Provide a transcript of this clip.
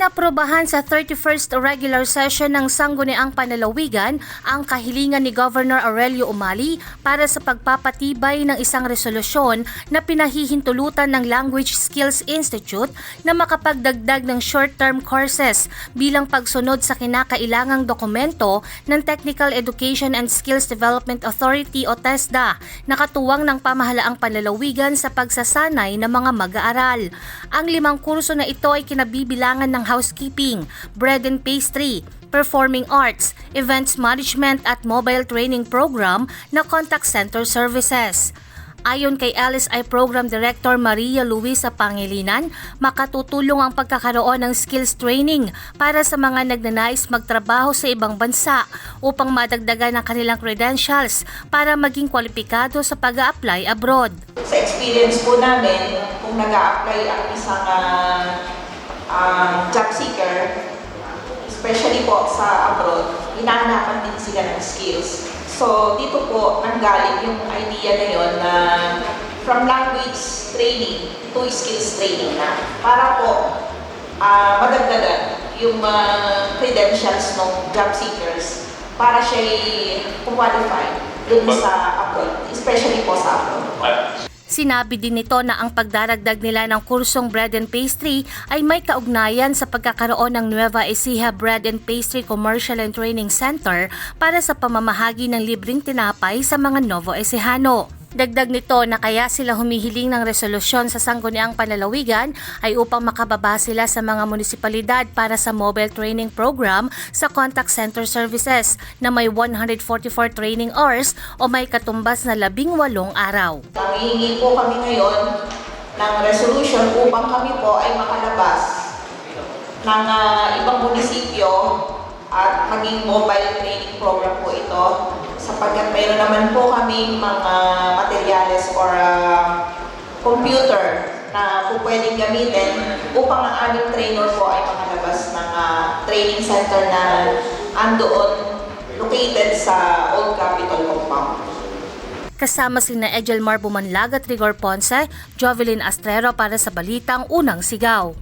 Inaprobahan sa 31st regular session ng Sangguniang Panalawigan ang kahilingan ni Governor Aurelio Umali para sa pagpapatibay ng isang resolusyon na pinahihintulutan ng Language Skills Institute na makapagdagdag ng short-term courses bilang pagsunod sa kinakailangang dokumento ng Technical Education and Skills Development Authority o TESDA na katuwang ng pamahalaang panlalawigan sa pagsasanay ng mga mag-aaral. Ang limang kurso na ito ay kinabibilangan ng housekeeping, bread and pastry, performing arts, events management at mobile training program na contact center services. Ayon kay LSI Program Director Maria Luisa Pangilinan, makatutulong ang pagkakaroon ng skills training para sa mga nagnanais magtrabaho sa ibang bansa upang madagdagan ang kanilang credentials para maging kwalipikado sa pag apply abroad. Sa experience po namin, kung nag apply ang isang ah, especially po sa abroad, hinahanapan din sila ng skills. So, dito po nanggaling yung idea na yun na from language training to skills training na para po ah, madagdagan yung ah, credentials ng job seekers para siya qualify dun sa abroad, especially. Sinabi din nito na ang pagdaragdag nila ng kursong bread and pastry ay may kaugnayan sa pagkakaroon ng Nueva Ecija Bread and Pastry Commercial and Training Center para sa pamamahagi ng libreng tinapay sa mga Novo Ecijano. Dagdag nito na kaya sila humihiling ng resolusyon sa Sangguniang Panlalawigan ay upang makababa sila sa mga munisipalidad para sa mobile training program sa contact center services na may 144 training hours o may katumbas na 18 araw. Nangihingi po kami ngayon ng resolution upang kami po ay makalabas ng ah, ibang munisipyo at maging mobile training program po ito sapagkat mayroon naman po kami mga materyales or ah, computer na po pwedeng gamitin upang ang aming trainer po ay makalabas ng ah, training center na andoon located sa Old Capitol Compound. Kasama sina Ejelmar Bumanlag at Rigor Ponce, Jovelyn Astrero para sa Balitang Unang Sigaw.